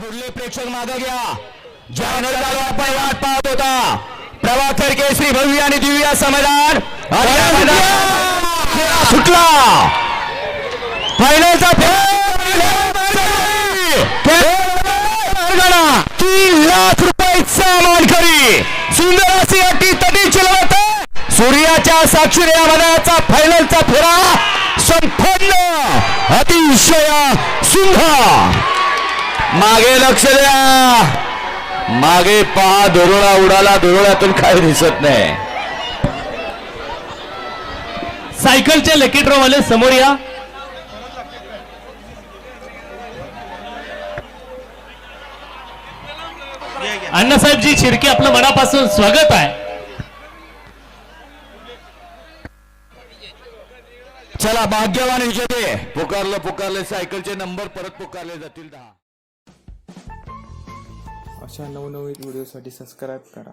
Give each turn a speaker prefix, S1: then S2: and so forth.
S1: पुढले प्रेक्षक मागे घ्या. ज्या आपण वाट पाहत होता. प्रभाकर केसरी भव्य आणि दिव्य समाधान. सुटला. फायनलचा तीन लाख रुपयाचा मानकरी सुंदर अशी अटी तटी चिलवत. सूर्याच्या साक्षीने या मैदानाचा फायनलचा फेरा. संपन्न. अतिशय सुंदर. मागे लक्ष द्या. मागे पहा दोरोळा उडाला दोरोळ्यातून काही दिसत नाही.
S2: सायकलचे लकी ड्रॉ वाले समोर या. अण्णासाहेबजी शिर्के आपलं मनापासून स्वागत आहे.
S1: चला भाग्यवान विजेते. पुकारलं पुकारले सायकलचे नंबर परत पुकारले जातील दहा.
S3: अशा नवनवीन व्हिडिओसाठी सबस्क्राईब करा.